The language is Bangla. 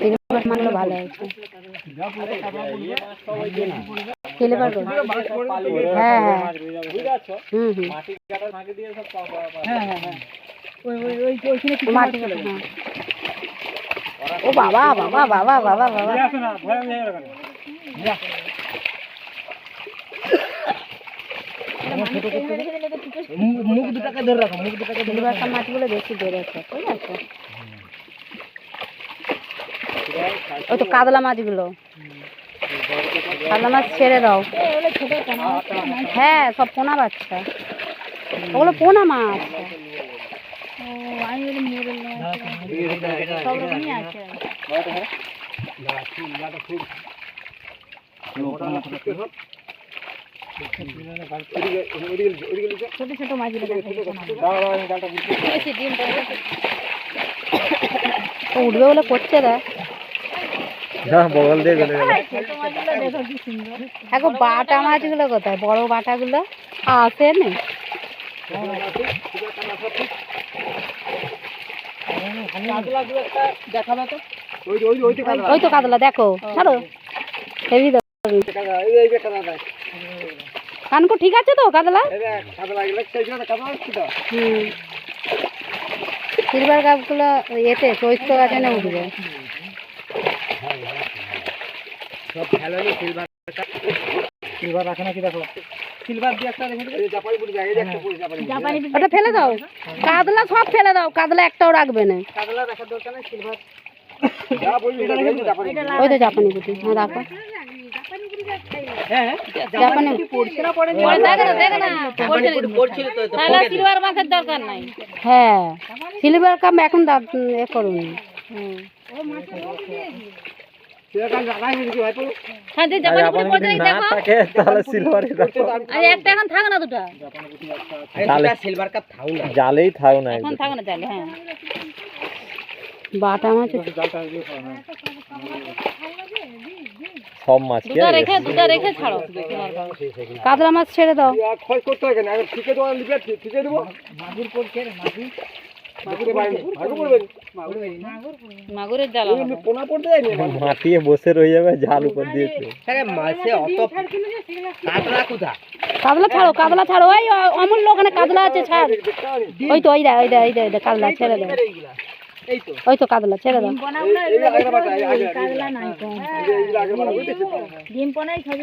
সিলভার মানলে ভালো হয়েছে সিলভার গোল্ড হ্যাঁ হ্যাঁ। হুম হুম। মাটি হ্যাঁ ও বাবা বাবা বাবা বাবা বাবা। মুখ দুটাকে ধরে রাখো মুখ দুটাকে সিলভারটা মাছগুলো বেশি বেড়েছে ঠিক আছে? ওই তো কাতলা মাছগুলো। কাতলা মাছ ছেড়ে দাও। হ্যাঁ সব পোনা বাচ্চা। ওগুলো পোনা মাছ। সব রকমই আছে। ছোট ছোট মাছগুলো উঠবে বলে করছে রে বগল বাটা মাছগুলো কোথায়? বড় বাটাগুলো আছে না? ওই তো কাতলা, দেখো। কানকো, ঠিক আছে তো কাতলা? সিলভার কাপগুলো এতে চৈত্র গাছে না উঠবে সিলভার রাখে নাকি দেখো? সিলভার দিয়ে একটা রেখে দিলে জাপানি পুরি যায় একটা পুরি জাপানি ওটা ফেলে দাও। কাতলা সব ফেলে দাও কাতলা একটাও রাখবে না। রাখার দরকার নেই সিলভার। ওই তো জাপানি হ্যাঁ রাখো। হ্যাঁ সিলভার মাছের দরকার নাই। হ্যাঁ সিলভার কাপ এখন করুন জালেই থাক না এখন থাক না তাহলে হ্যাঁ। বাটা মাছ সব মাছ দুটো রেখে দুটো রেখে ছাড়ো। কাতলা মাছ ছেড়ে দাও। করতে হয় কেন? আগে ঠিকে দেওয়া ঠিকে দেবো? মাগুর পড়ছে মাগুর? মাগুরের পোনা পড়তে যায়নি মাটিয়ে বসে রয়ে যাবে জাল উপর দিয়েছে। আরে মাছে অত কাতলা কোথা কাতলা ছাড়ো কাতলা ছাড়ো। ওই অমূল্য ওখানে কাতলা আছে ছাড়। ওই তো ওই দা ওই দা ওই দা ওই দা কাতলা ছেড়ে দাও ওই তো কাতলা ছেড়ে দাও। ডিম পোনাই